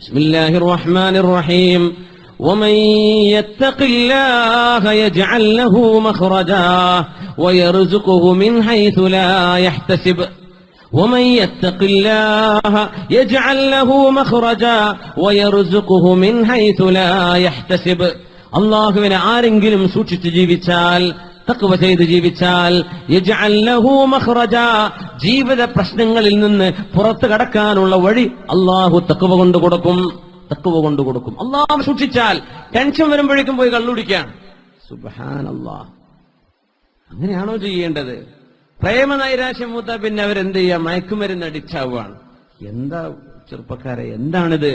بسم الله الرحمن الرحيم ومن يتق الله يجعل له مخرجا ويرزقه من حيث لا يحتسب ومن يتق الله يجعل له مخرجا ويرزقه من حيث لا يحتسب അള്ളാഹുവിനെ ആരെങ്കിലും സൂക്ഷിച്ച് ജീവിച്ചാൽ തക്വ ചെയ്ത് ജീവിച്ചാൽ ജീവിത പ്രശ്നങ്ങളിൽ നിന്ന് പുറത്തു കടക്കാനുള്ള വഴി അള്ളാഹു തക്കുവ കൊണ്ട് കൊടുക്കും. തക്കുവ കൊണ്ട് കൊടുക്കും. അള്ളാഹു സൂക്ഷിച്ചാൽ ടെൻഷൻ വരുമ്പോഴേക്കും പോയി കള്ളുടിക്കാൻ. സുബ്ഹാനല്ലാഹ് അങ്ങനെയാണോ ചെയ്യേണ്ടത്? പ്രേമ നൈരാശ്യം മൂത്ത പിന്നെ അവരെന്ത് ചെയ്യാം? മയക്കുമരുന്ന് അടിച്ചാവുകയാണ്. എന്താ ചെറുപ്പക്കാരെ എന്താണിത്?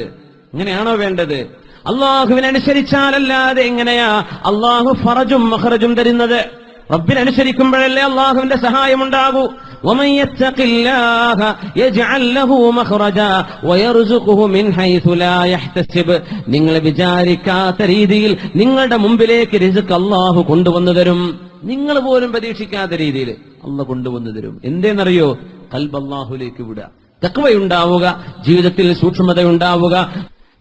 അങ്ങനെയാണോ വേണ്ടത്? അള്ളാഹുവിനനുസരിച്ചാലല്ലാതെ എങ്ങനെയാ? അള്ളാഹു ഫറജും മഹറജും തരുന്നത്. റബ്ബിനനുസരിക്കുമ്പോഴല്ലേ അള്ളാഹുവിന്റെ സഹായമുണ്ടാകൂ. നിങ്ങൾ വിചാരിക്കാത്ത രീതിയിൽ നിങ്ങളുടെ മുമ്പിലേക്ക് റിസുക്ക് അള്ളാഹു കൊണ്ടുവന്നു തരും. നിങ്ങൾ പോലും പരീക്ഷിക്കാത്ത രീതിയിൽ അള്ള കൊണ്ടുവന്നു തരും. എന്തേന്നറിയോ? കൽബ് അള്ളാഹുലേക്ക് വിടുക. തക്വയുണ്ടാവുക. ജീവിതത്തിൽ സൂക്ഷ്മതയുണ്ടാവുക.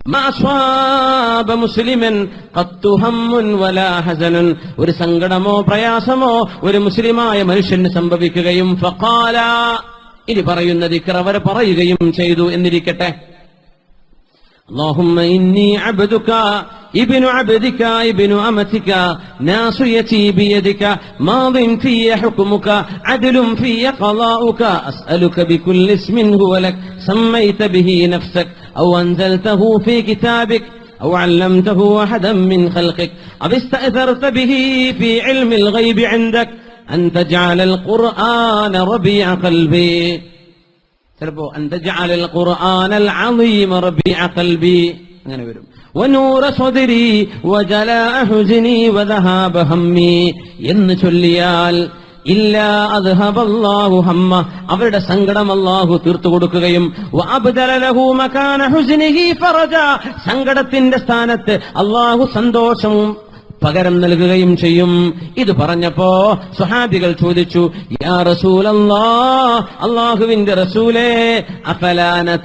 ما أصاب مسلما قط هم ولا حزن ഒരു സങ്കടമോ പ്രയാസമോ ഒരു മുസ്ലിമായ മനുഷ്യന് സംഭവിക്കുകയും ഫഖാല ഇനി പറയുന്ന ദിക്ർ അവർ പറയുകയും ചെയ്തു എന്നിരിക്കട്ടെ اللهم إني عبدك ابن عبدك ابن أمتك ناصيتي بيدك ماض في حكمك عدل في قضاؤك أسألك بكل اسم هو لك سميت به نفسك أو أنزلته في كتابك أو علمته أحدا من خلقك أو استأثرت به في علم الغيب عندك أن تجعل القرآن ربيع قلبي ചിലപ്പോ അന്തജഅല القرآن العظيم ربيع قلبي അങ്ങനെ വരും ونور صدري وجلاء حزني وذهاب همي എന്ന് ചൊല്ലിയാൽ ഹമ്മ. അവരുടെ സങ്കടം അള്ളാഹു തീർത്തു കൊടുക്കുകയും സങ്കടത്തിന്റെ സ്ഥാനത്ത് അള്ളാഹു സന്തോഷവും പകരം നൽകുകയും ചെയ്യും. ഇത് പറഞ്ഞപ്പോ സുഹാബികൾ ചോദിച്ചു യാ റസൂൽ അള്ളാഹുവിന്റെ റസൂലേ അഫലാന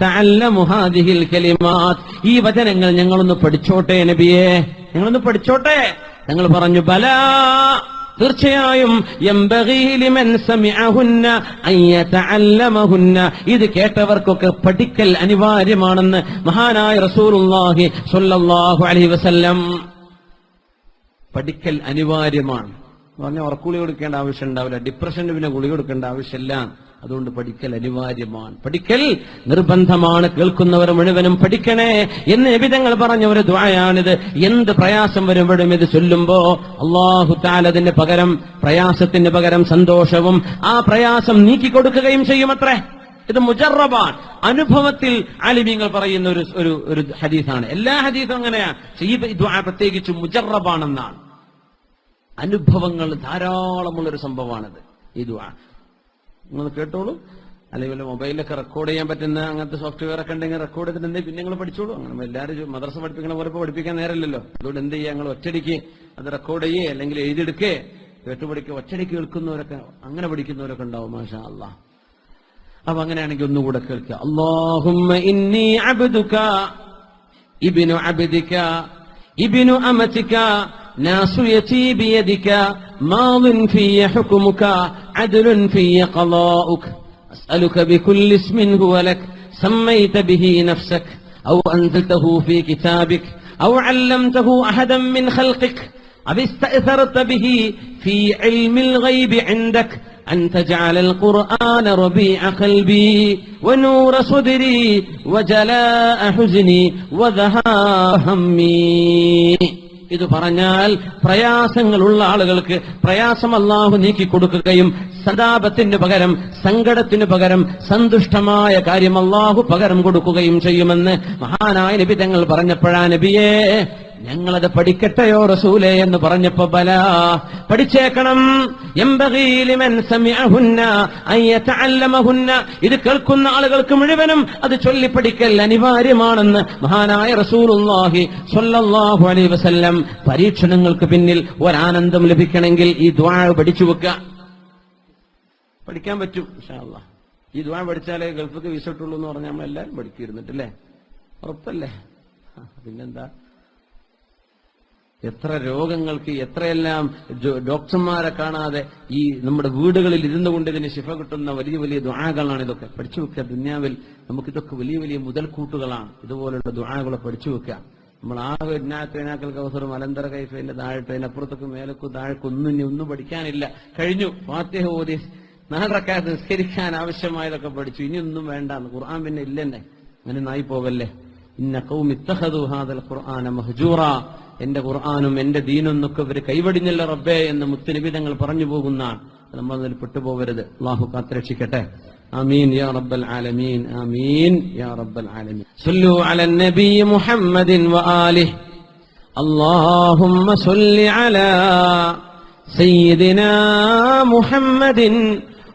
കലിമാത്ത്? ഈ വചനങ്ങൾ ഞങ്ങളൊന്ന് പഠിച്ചോട്ടെ നബിയെ. ഞങ്ങളൊന്ന് പഠിച്ചോട്ടെ. ഞങ്ങൾ പറഞ്ഞു ബലാ തീർച്ചയായും ഇത് കേട്ടവർക്കൊക്കെ പഠിക്കൽ അനിവാര്യമാണെന്ന് മഹാനായ റസൂലുള്ളാഹി സ്വല്ലല്ലാഹു അലൈഹി വസല്ലം പഠിക്കൽ അനിവാര്യമാണ്. പറഞ്ഞാൽ ഉറക്കുളി കൊടുക്കേണ്ട ആവശ്യം ഉണ്ടാവില്ല ഡിപ്രഷന് പിന്നെ ഗുളി കൊടുക്കേണ്ട ആവശ്യമില്ല. അതുകൊണ്ട് പഠിക്കൽ അനിവാര്യമാണ്. പഠിക്കൽ നിർബന്ധമാണ്. കേൾക്കുന്നവർ മുഴുവനും പഠിക്കണേ. എന്ന് എവിധങ്ങൾ പറഞ്ഞ ഒരു ദ്വായാണിത് എന്ത് പ്രയാസം വരുമ്പോഴും ഇത് ചൊല്ലുമ്പോ അള്ളാഹു താലതിന്റെ പകരം പ്രയാസത്തിന് പകരം സന്തോഷവും ആ പ്രയാസം നീക്കിക്കൊടുക്കുകയും ചെയ്യുമത്രേ ഇത് മുജറബാൻ അനുഭവത്തിൽ ആലിമീങ്ങൾ പറയുന്ന ഒരു ഒരു ഒരു ഹദീസാണ്. എല്ലാ ഹദീസും അങ്ങനെയാ. ഈ ദ്വാ പ്രത്യേകിച്ച് മുജറബാണെന്നാണ്. അനുഭവങ്ങൾ ധാരാളമുള്ള ഒരു സംഭവമാണിത് ഈ നിങ്ങൾ കേട്ടോളൂ. അല്ലെങ്കിൽ മൊബൈലിലൊക്കെ റെക്കോർഡ് ചെയ്യാൻ പറ്റുന്ന അങ്ങനത്തെ സോഫ്റ്റ്വെയർ ഒക്കെ ഉണ്ടെങ്കിൽ റെക്കോർഡ് ചെയ്തിട്ട് പിന്നെ നിങ്ങൾ പഠിച്ചോളൂ. അങ്ങനെ എല്ലാവരും മദ്രസ പഠിപ്പിക്കുന്ന പോലെ പഠിപ്പിക്കാൻ നേരമില്ലല്ലോ. അതുകൊണ്ട് എന്ത് ചെയ്യുക ഞങ്ങൾ ഒറ്റടിക്ക് അത് റെക്കോർഡ് ചെയ്യേ അല്ലെങ്കിൽ എഴുതിയെടുക്കേ. കേട്ടുപഠിക്കുക ഒറ്റടിക്ക് കേൾക്കുന്നവരൊക്കെ അങ്ങനെ പഠിക്കുന്നവരൊക്കെ ഉണ്ടാവും മാഷാ അള്ളാഹ് അപ്പൊ അങ്ങനെയാണെങ്കിൽ ഒന്നുകൂടെ കേൾക്കുക. അള്ളാഹുമ്മ ഇന്നി ഇബ്നു അബ്ദിക ഇബ്നു ماض في حكمك عدل في قضاؤك. أسألك بكل اسم هو لك سميت به نفسك أو أنزلته في كتابك أو علمته أحدا من خلقك. أو استأثرت به في علم الغيب عندك أن تجعل القرآن ربيع قلبي ونور صدري وجلاء حزني وذهاب همي. ഇത് പറഞ്ഞാൽ പ്രയാസങ്ങളുള്ള ആളുകൾക്ക് പ്രയാസം അള്ളാഹു നീക്കി കൊടുക്കുകയും സദാപത്തിന് പകരം സങ്കടത്തിന് പകരം സന്തുഷ്ടമായ കാര്യം അള്ളാഹു പകരം കൊടുക്കുകയും ചെയ്യുമെന്ന് മഹാനായ നബി തങ്ങൾ പറഞ്ഞപ്പോഴാ നബിയേ ഞങ്ങളത് പഠിക്കട്ടെയോ റസൂലെ എന്ന് പറഞ്ഞപ്പോ ബല പഠിച്ചേക്കണം. ഇത് കേൾക്കുന്ന ആളുകൾക്ക് മുഴുവനും അത് ചൊല്ലി പഠിക്കൽ അനിവാര്യമാണെന്ന് മഹാനായ റസൂലുള്ളാഹി സ്വല്ലല്ലാഹു അലൈഹി വസല്ലം പരീക്ഷണങ്ങൾക്ക് പിന്നിൽ ഒരാനന്ദം ലഭിക്കണമെങ്കിൽ ഈ ദ്വാ പഠിച്ചു വെക്കുക. പഠിക്കാൻ പറ്റും ഈ ദ്വാ പഠിച്ചാലേ ഗൾഫിക്ക് വിസ കിട്ടുള്ളൂ എന്ന് പറഞ്ഞാൽ നമ്മൾ എല്ലാവരും പഠിക്കിരുന്നിട്ടല്ലേ? ഉറപ്പല്ലേ? പിന്നെന്താ? എത്ര രോഗങ്ങൾക്ക് എത്രയെല്ലാം ഡോക്ടർമാരെ കാണാതെ ഈ നമ്മുടെ വീടുകളിൽ ഇരുന്നു കൊണ്ട് ഇതിന് ശിഫ കിട്ടുന്ന വലിയ വലിയ ദുആകളാണ് ഇതൊക്കെ. പഠിച്ചു വെക്കുക. ദുന്യാവിൽ നമുക്കിതൊക്കെ വലിയ വലിയ മുതൽക്കൂട്ടുകളാണ്. ഇതുപോലുള്ള ദുആകളെ പഠിച്ചു വെക്കുക. നമ്മൾ ആ ഇന്നാക്കൾക്ക് അവസരം അലന്തര കൈഫിന്റെ താഴെട്ടോ അതിനപ്പുറത്തൊക്കെ മേലക്കും താഴേക്കും ഒന്നും ഇനി ഒന്നും പഠിക്കാനില്ല. കഴിഞ്ഞു. ഫാത്തിഹ ഓതി നിസ്കരിക്കാൻ ആവശ്യമായതൊക്കെ പഠിച്ചു. ഇനിയൊന്നും വേണ്ട ഖുർആൻ പിന്നെ ഇല്ലെന്നെ. അങ്ങനെ നായി പോകല്ലേ? ഇന്ന കൗമി ഇത്തഖദു ഹാദൽ ഖുർആന മഹ്ജൂറ എന്റെ ഖുർആനും എന്റെ ദീനൊന്നൊക്കെ ഇവര് കൈവടിഞ്ഞല്ല റബ്ബേ എന്ന് മുത്തുനിബിതങ്ങൾ പറഞ്ഞു പോകുന്നതാണ് നമ്മൾ അതിൽ പെട്ടുപോകരുത് അള്ളാഹു കാത്തുരക്ഷിക്കട്ടെ آمين يا رب العالمين آمين يا رب العالمين صلوا على النبي محمد وآله اللهم صل على سيدنا محمد